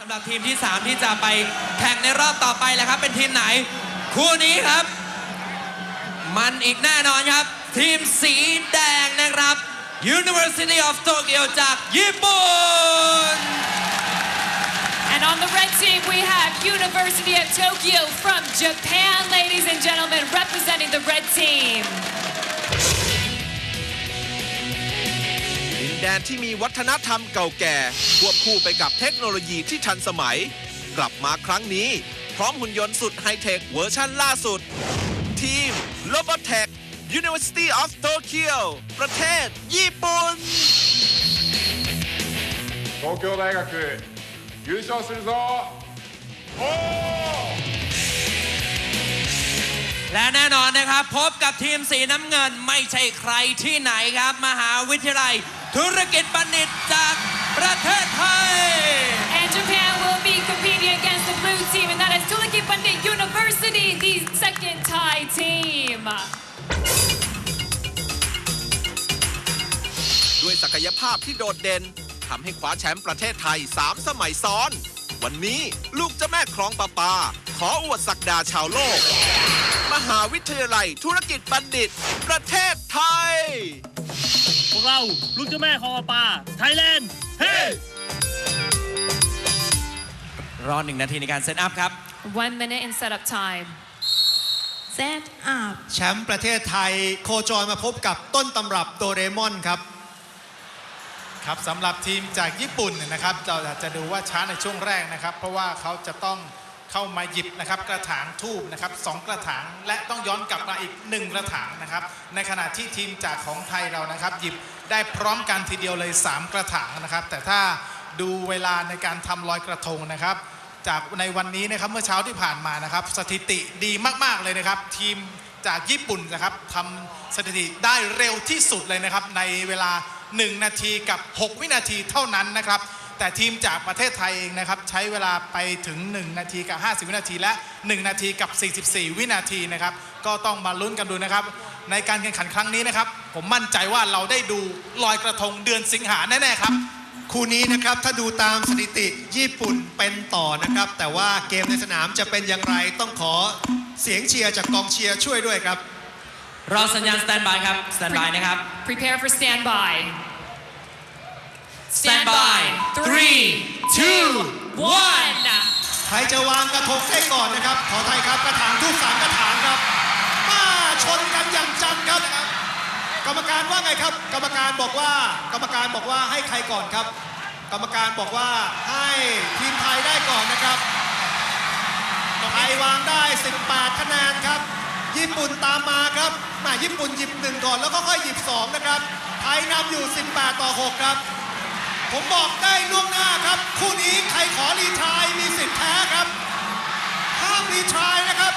สำหรับทีมที่ 3 ที่จะไปแข่งในรอบต่อไปแหละครับ เป็นทีมไหน คู่นี้ครับ มันอีกแน่นอนครับ ทีมสีแดงนะครับ University of Tokyo จากญี่ปุ่น And on the red team, we have University of Tokyo from Japan, ladies and gentlemen, representing the red team. ดินแดนที่มีวัฒนธรรมเก่าแก่ควบคู่ไปกับเทคโนโลยีที่ทันสมัย กลับมาครั้งนี้ พร้อมหุ่นยนต์สุดไฮเทคเวอร์ชันล่าสุด ทีม r o b o t e c h University of Tokyo ประเทศญี่ปุ่น 東京大学優勝するぞおー และแน่นอนนะครับ พบกับทีมสีน้ำเงินไม่ใช่ใครที่ไหนครับ มหาวิทยาลัย ธุรกิจบัณฑิตจากประเทศไทย And Japan will be competing against the blue team, and that is Tulaki Pandit University, the second Thai team. ด้วยศักยภาพที่โดดเด่นทำให้คว้าแชมป์ประเทศไทย 3 สมัยซ้อน วันนี้ลูกเจ้าแม่คลองปลาปา ขออวดศักดาชาวโลก มหาวิทยาลัยธุรกิจบัณฑิต ประเทศไทยพวกเรา ลูกเจ้าแม่ของปลาไทยแลนด์เฮ้รอหนึ่งนาทีในการเซตอัพครับ One minute in setup time. Set up แชมป์ประเทศไทยโคจรมาพบกับต้นตำรับโดเรมอนครับ ครับสำหรับทีมจากญี่ปุ่นเนี่ยนะครับเราจะดูว่าช้าในช่วงแรกนะครับ เพราะว่าเขาจะต้อง เข้ามาหยิบนะครับกระถางทูบนะครับสองกระถางและต้องย้อนกลับมาอีกหนึ่งกระถางนะครับ ในขณะที่ทีมจากของไทยเรานะครับ หยิบได้พร้อมกันทีเดียวเลย 3 กระถางนะครับ แต่ถ้าดูเวลาในการทำลอยกระทงนะครับ จากในวันนี้นะครับเมื่อเช้าที่ผ่านมานะครับ สถิติดีมากๆเลยนะครับ ทีมจากญี่ปุ่นนะครับทำสถิติได้เร็วที่สุดเลยนะครับ ในเวลา 1 นาทีกับ 6 วินาทีเท่านั้นนะครับ แต่ทีมจากประเทศไทยเองนะครับ ใช้เวลาไปถึง 1 นาทีกับ 50 วินาทีและ 1 นาทีกับ 44 วินาทีนะครับ ก็ต้องมาลุ้นกันดูนะครับ ในการแข่งขันครั้งนี้นะครับ ผมมั่นใจว่าเราได้ดูลอยกระทงเดือนสิงหาแน่ๆครับ คู่นี้นะครับถ้าดูตามสถิติญี่ปุ่นเป็นต่อนะครับ แต่ว่าเกมในสนามจะเป็นอย่างไรต้องขอเสียงเชียร์จากกองเชียร์ช่วยด้วยครับ รอสัญญาณสแตนบายครับสแตนบายนะครับ Prepare for standby. Standby. Three, two, one. ใครจะวางกระทงได้ก่อนนะครับ ขอไทยครับกระถางทุกสามกระถางครับมาชนกันอย่างจังครับ กรรมการว่าไงครับ กรรมการบอกว่า กรรมการบอกว่าให้ใครก่อนครับ กรรมการบอกว่าให้ทีมไทยได้ก่อนนะครับไทยวางได้ 18 คะแนนครับ ญี่ปุ่นตามมาครับมาญี่ปุ่นหยิบหนึ่งก่อนแล้วก็ค่อยหยิบสองนะครับ ไทยนำอยู่ 18 ต่อ 6 ครับ ผมบอกได้ล่วงหน้าครับ คู่นี้ใครขอรีทายมีสิทธิ์แพ้ครับ ห้ามรีทายนะครับ